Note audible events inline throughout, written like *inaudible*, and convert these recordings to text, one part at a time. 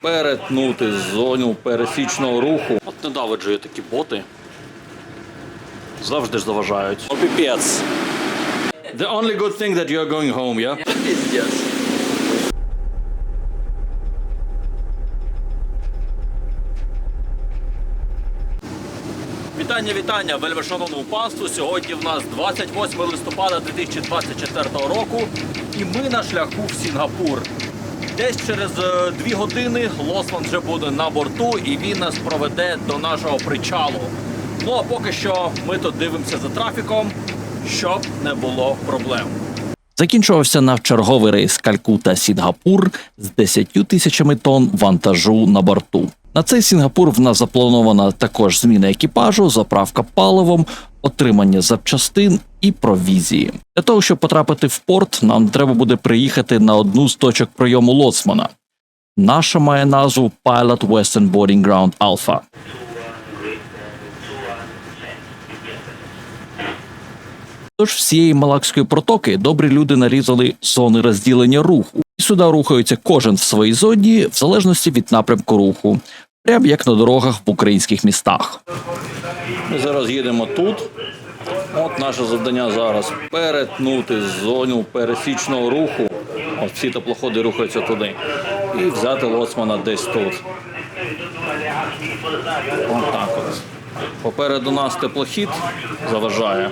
перетнути зону пересічного руху. От ненавиджу я такі боти. Завжди ж заважають. О, піпець. The only good thing that you're going home, yeah? Yes. Вітання, вітання, вельмишановному панству. Сьогодні в нас 28 листопада 2024 року, і ми на шляху в Сінгапур. Десь через е, дві години Лосман вже буде на борту, і він нас проведе до нашого причалу. Ну а поки що ми тут дивимося за трафіком, щоб не було проблем. Закінчувався наш черговий рейс Калькута Сінгапур з 10 тисячами тонн вантажу на борту. На цей Сінгапур в нас запланована також зміна екіпажу, заправка паливом, отримання запчастин і провізії. Для того, щоб потрапити в порт, нам треба буде приїхати на одну з точок прийому лоцмана. Наша має назву Pilot Western Boarding Ground Alpha. Тож всієї Малакської протоки добрі люди нарізали зони розділення руху, і сюди рухаються кожен в своїй зоні в залежності від напрямку руху, прям як на дорогах в українських містах. Ми зараз їдемо тут. От наше завдання зараз перетнути зону пересічного руху. От всі теплоходи рухаються туди. І взяти лоцмана десь тут. От так от. Попереду нас теплохід заважає.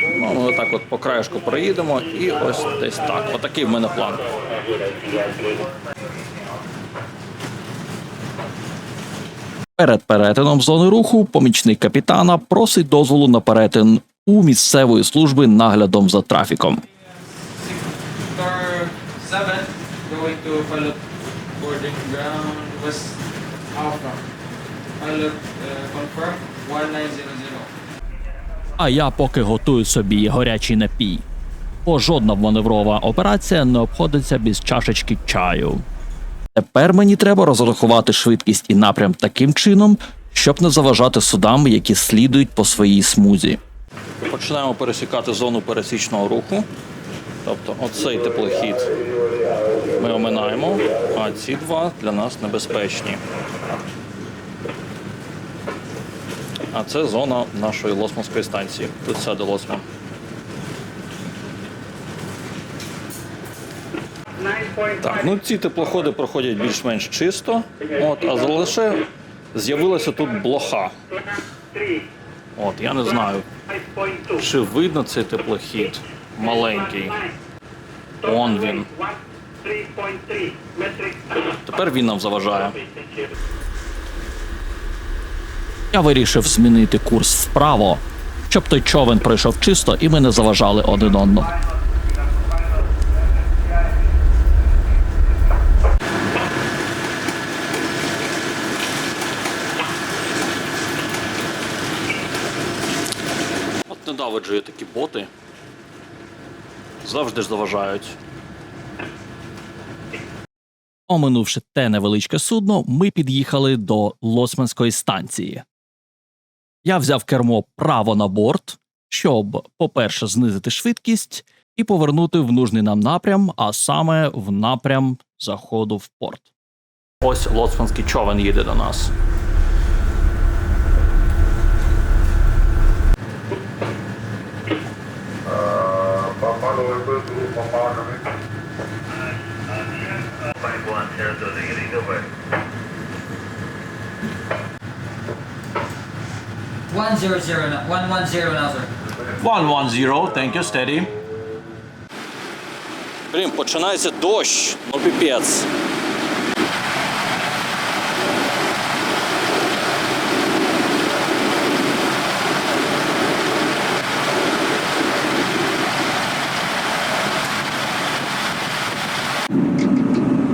Ну, ми отак от по краєшку проїдемо і ось десь так. Отакий в мене план. Перед перетином зони руху помічник капітана просить дозволу на перетин у місцевої служби наглядом за трафіком. Car 7 going to pilot boarding ground West Alpha. Pilot confirm 1900. А я поки готую собі гарячий напій. Бо жодна маневрова операція не обходиться без чашечки чаю. Тепер мені треба розрахувати швидкість і напрям таким чином, щоб не заважати судам, які слідують по своїй смузі. Починаємо пересікати зону пересічного руху. Тобто, оцей теплохід ми оминаємо, а ці два для нас небезпечні. А це зона нашої лосманської станції. Тут сяде лосман. Так, ну ці теплоходи проходять більш-менш чисто. От, а лише з'явилася тут блоха. От, я не знаю, чи видно цей теплохід маленький. Он він. Тепер він нам заважає. Я вирішив змінити курс вправо, щоб той човен пройшов чисто і ми не заважали один одному. От ненавиджу я такі боти. Завжди ж заважають. Оминувши те невеличке судно, ми під'їхали до Лосманської станції. Я взяв кермо право на борт, щоб, по-перше, знизити швидкість і повернути в нужний нам напрям, а саме в напрям заходу в порт. Ось лоцманський човен їде до нас. One zero zero now. One one zero now, sir. 110, thank you, steady. Блін, починається дощ, ну піпець.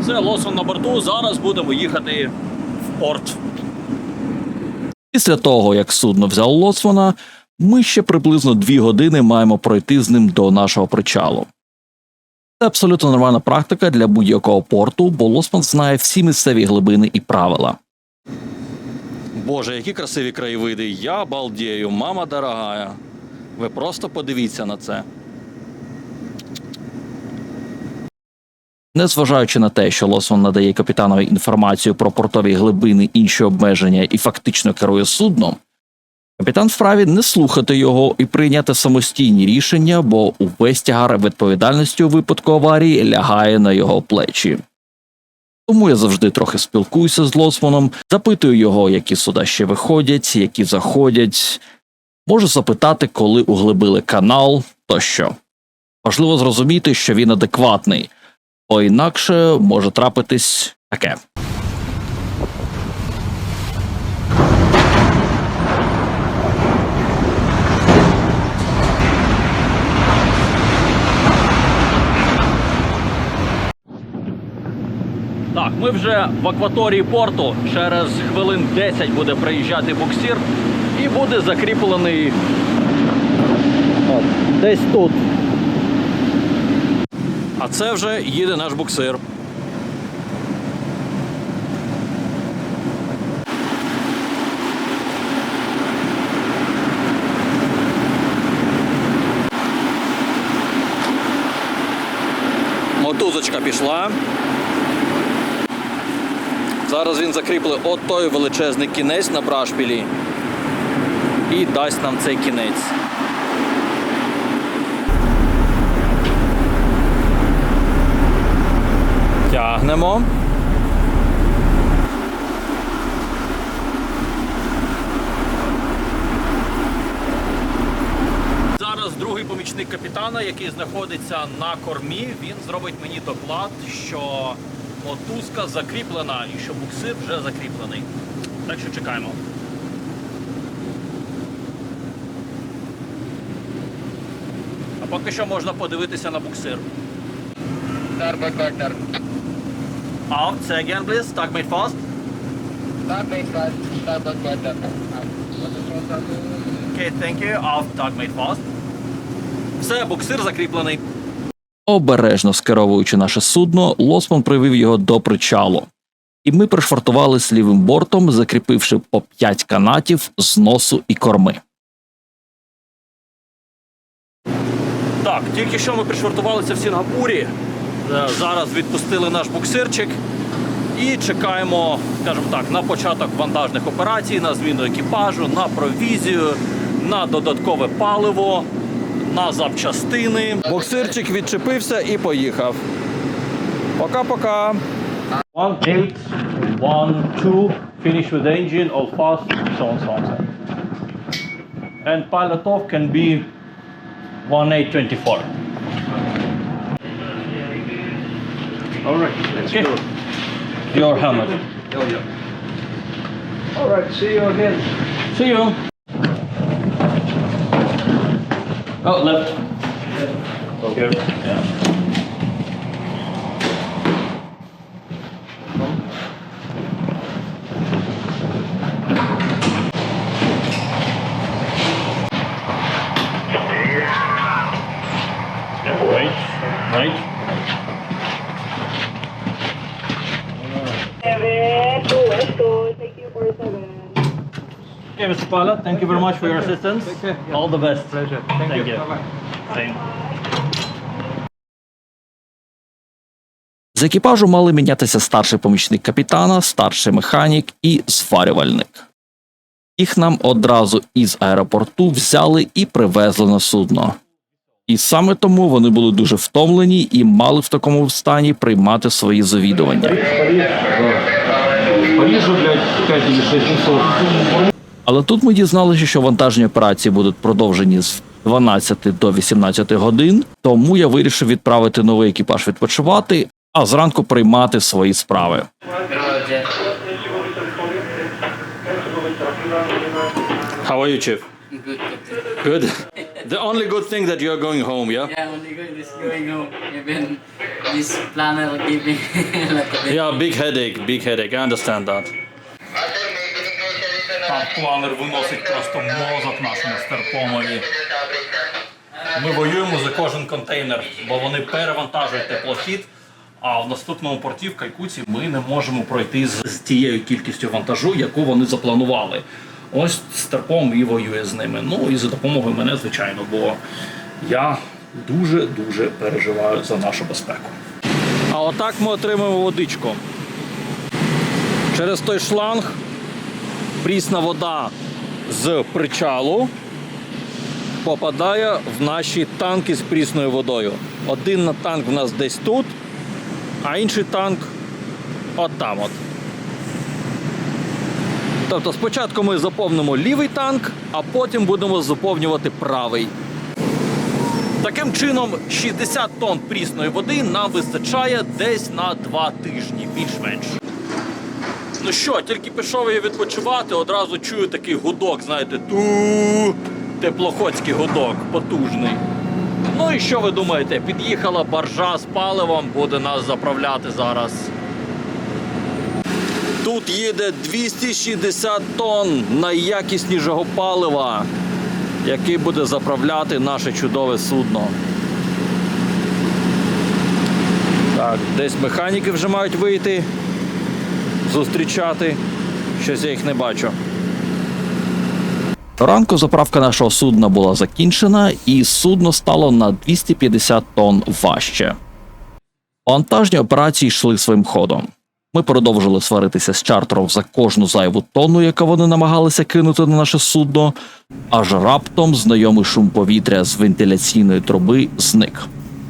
Це Лосон на борту. Зараз будемо їхати в порт. Після того, як судно взяло Лоцмана, ми ще приблизно дві години маємо пройти з ним до нашого причалу. Це абсолютно нормальна практика для будь-якого порту, бо Лосман знає всі місцеві глибини і правила. Боже, які красиві краєвиди! Я балдію, мама дорогая. Ви просто подивіться на це. Незважаючи на те, що Лосман надає капітанові інформацію про портові глибини, інші обмеження і фактично керує судном, капітан вправі не слухати його і прийняти самостійні рішення, бо увесь тягар відповідальності у випадку аварії лягає на його плечі. Тому я завжди трохи спілкуюся з Лосманом, запитую його, які суда ще виходять, які заходять. Можу запитати, коли углибили канал тощо. Важливо зрозуміти, що він адекватний, бо інакше може трапитись таке. Так, ми вже в акваторії порту. Через хвилин 10 буде приїжджати буксир і буде закріплений десь тут. А це вже їде наш буксир. Мотузочка пішла. Зараз він закріплений от той величезний кінець на брашпілі і дасть нам цей кінець. Тягнемо. Зараз другий помічник капітана, який знаходиться на кормі, він зробить мені доклад, що мотузка закріплена і що буксир вже закріплений. Так що чекаємо. А поки що можна подивитися на буксир. Starboard quarter. Out, say again, please. Tag made fast. Starboard quarter. Starboard quarter. Okay, thank you. Out, tag made fast. Все, буксир закріплений. Обережно скеровуючи наше судно, Лосман привів його до причалу. І ми пришвартували лівим бортом, закріпивши по 5 канатів з носу і корми. Так, тільки що ми пришвартувалися в Сінгапурі. Е, зараз відпустили наш буксирчик і чекаємо, скажімо так, на початок вантажних операцій, на зміну екіпажу, на провізію, на додаткове паливо, на запчастини. Буксирчик відчепився і поїхав. Пока-пока. One, eight, one, two, finish with engine, all fast, so on, so on, so on. And pilot off can be 1824. All right, let's Okay. go. Your helmet. Oh, yeah. All right, see you again. See you. Oh, left. Okay. Yeah. Yeah, Right, right. Okay, Mr. Pilot, thank you very much for your assistance. All the best. Pleasure. Thank, you. Same. З екіпажу мали мінятися старший помічник капітана, старший механік і зварювальник. Їх нам одразу із аеропорту взяли і привезли на судно. І саме тому вони були дуже втомлені і мали в такому стані приймати свої завідування. Парижу, блядь, 5 или 6 часов. Але тут ми дізналися, що вантажні операції будуть продовжені з 12 до 18 годин. Тому я вирішив відправити новий екіпаж відпочивати, а зранку приймати свої справи. How are you, Chief? Good. The only good thing that you're going home, yeah? Yeah, only good is going home. Even this planner gave me *laughs* like a bit. Yeah, big headache, big headache. I understand that. Так, планер виносить просто мозок нашому стерпомові. Ми воюємо за кожен контейнер, бо вони перевантажують теплохід. А в наступному порті в Калькуті ми не можемо пройти з, з тією кількістю вантажу, яку вони запланували. Ось стерпом і воює з ними. Ну і за допомогою мене, звичайно, бо я дуже дуже переживаю за нашу безпеку. А отак ми отримуємо водичку. Через той шланг прісна вода з причалу попадає в наші танки з прісною водою. Один танк в нас десь тут, а інший танк от там от. Тобто спочатку ми заповнимо лівий танк, а потім будемо заповнювати правий. Таким чином, 60 тонн прісної води нам вистачає десь на 2 тижні, більш-менш. Ну що, тільки пішов я відпочивати, одразу чую такий гудок, знаєте, ту теплоходський гудок, потужний. Ну і що ви думаєте? Під'їхала баржа з паливом, буде нас заправляти зараз. Тут їде 260 тонн найякіснішого палива, який буде заправляти наше чудове судно. Так, десь механіки вже мають вийти, зустрічати. Щось я їх не бачу. Ранку заправка нашого судна була закінчена, і судно стало на 250 тонн важче. Вантажні операції йшли своїм ходом. Ми продовжили сваритися з чартером за кожну зайву тонну, яку вони намагалися кинути на наше судно, аж раптом знайомий шум повітря з вентиляційної труби зник.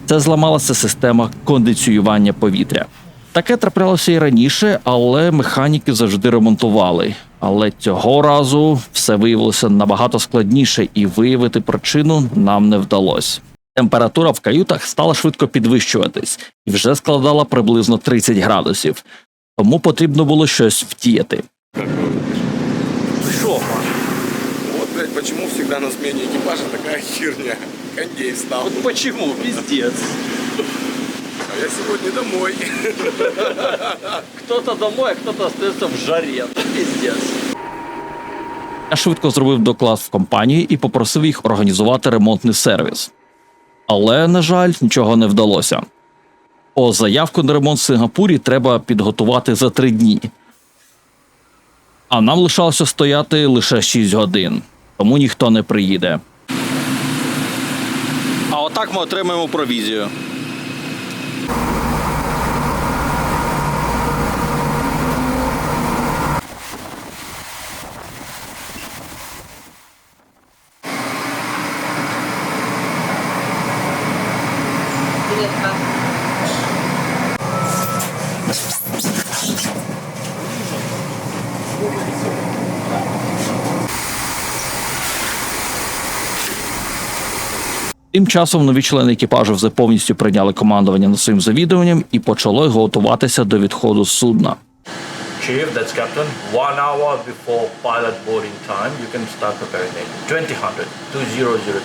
Це зламалася система кондиціювання повітря. Таке траплялося і раніше, але механіки завжди ремонтували. Але цього разу все виявилося набагато складніше, і виявити причину нам не вдалося. Температура в каютах стала швидко підвищуватись і вже складала приблизно 30 градусів. Тому потрібно було щось втіяти. Що? Вот, блядь, почему всегда на смене экипажа такая херня? Кондей встал. От чому? Піздець. А я сегодня домой. Хто-то домой, а хто-то остається в жарі. Піздець. Я швидко зробив доклад в компанії і попросив їх організувати ремонтний сервіс. Але, на жаль, нічого не вдалося. О, заявку на ремонт в Сингапурі треба підготувати за три дні. А нам лишалося стояти лише 6 годин, тому ніхто не приїде. А отак ми отримаємо провізію. Тим часом нові члени екіпажу вже повністю прийняли командування над своїм завідуванням і почали готуватися до відходу з судна. Chief, that's captain. One hour before pilot boarding time, you can start preparing. 2000, 2000.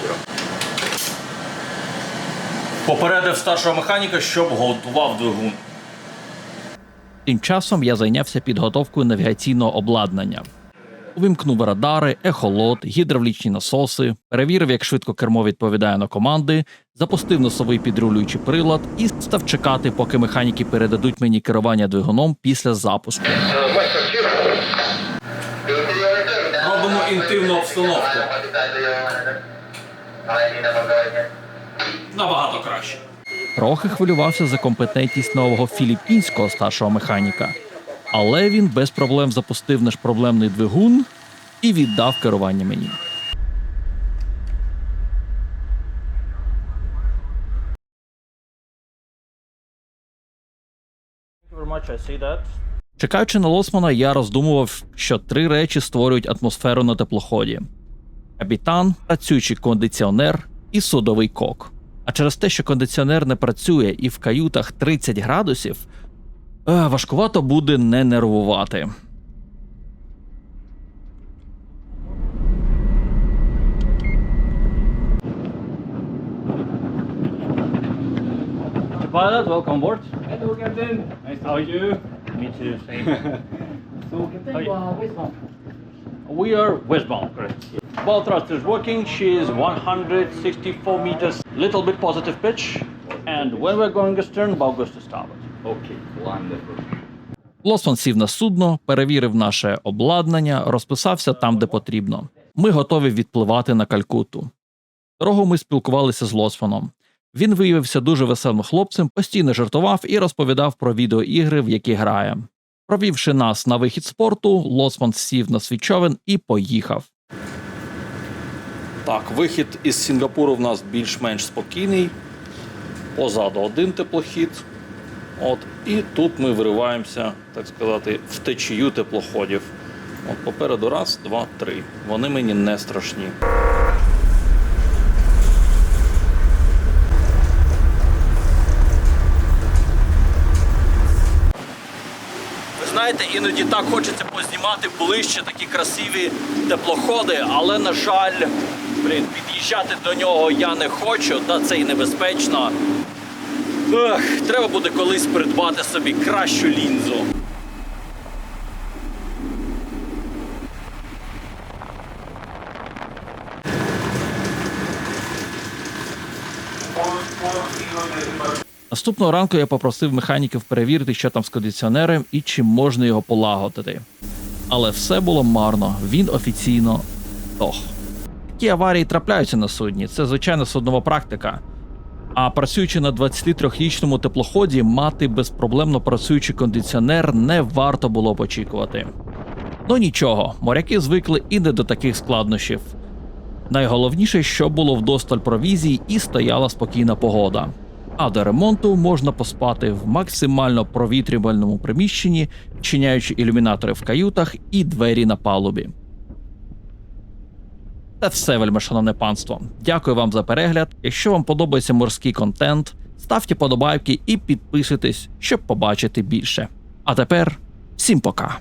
Попередив старшого механіка, щоб готував двигун. Тим часом я зайнявся підготовкою навігаційного обладнання. Увімкнув радари, ехолот, гідравлічні насоси, перевірив, як швидко кермо відповідає на команди, запустив носовий підрулюючий прилад і став чекати, поки механіки передадуть мені керування двигуном після запуску. Робимо інтимну обстановку. Набагато краще. Трохи хвилювався за компетентність нового філіппінського старшого механіка, але він без проблем запустив наш проблемний двигун і віддав керування мені. Чекаючи на Лосмана, я роздумував, що три речі створюють атмосферу на теплоході: капітан, працюючий кондиціонер і судовий кок. А через те, що кондиціонер не працює і в каютах 30 градусів, важкувато буде не нервувати. Pilot, welcome aboard. Hello, Captain. Nice to meet you. Me too. So, Captain, you are westbound. We are westbound, correct. Ball thrust is working. She is 164 meters, little bit positive pitch. And when we're going astern, bow goes to starboard. Okay, wonderful. Лосман сів на судно, перевірив наше обладнання, розписався там, де потрібно. Ми готові відпливати на Калькутту. Дорогу ми спілкувалися з Лосманом. Він виявився дуже веселим хлопцем, постійно жартував і розповідав про відеоігри, в які грає. Провівши нас на вихід спорту, Лоцман сів на свій човен і поїхав. Так, вихід із Сінгапуру в нас більш-менш спокійний. Позаду один теплохід. От, і тут ми вириваємося, так сказати, в течію теплоходів. От попереду раз, два, три. Вони мені не страшні. Ви знаєте, іноді так хочеться познімати ближче такі красиві теплоходи, але, на жаль, блін, під'їжджати до нього я не хочу, та це й небезпечно. Ех, треба буде колись придбати собі кращу лінзу. Наступного ранку я попросив механіків перевірити, що там з кондиціонером і чи можна його полагодити. Але все було марно, він офіційно дох. Такі аварії трапляються на судні, це звичайна суднова практика. А працюючи на 23-річному теплоході, мати безпроблемно працюючий кондиціонер не варто було б очікувати. Ну нічого, моряки звикли і не до таких складнощів. Найголовніше, що було вдосталь провізії і стояла спокійна погода. А до ремонту можна поспати в максимально провітрювальному приміщенні, чиняючи ілюмінатори в каютах і двері на палубі. Це все, вельми шановне панство. Дякую вам за перегляд. Якщо вам подобається морський контент, ставте подобайки і підписуйтесь, щоб побачити більше. А тепер всім пока.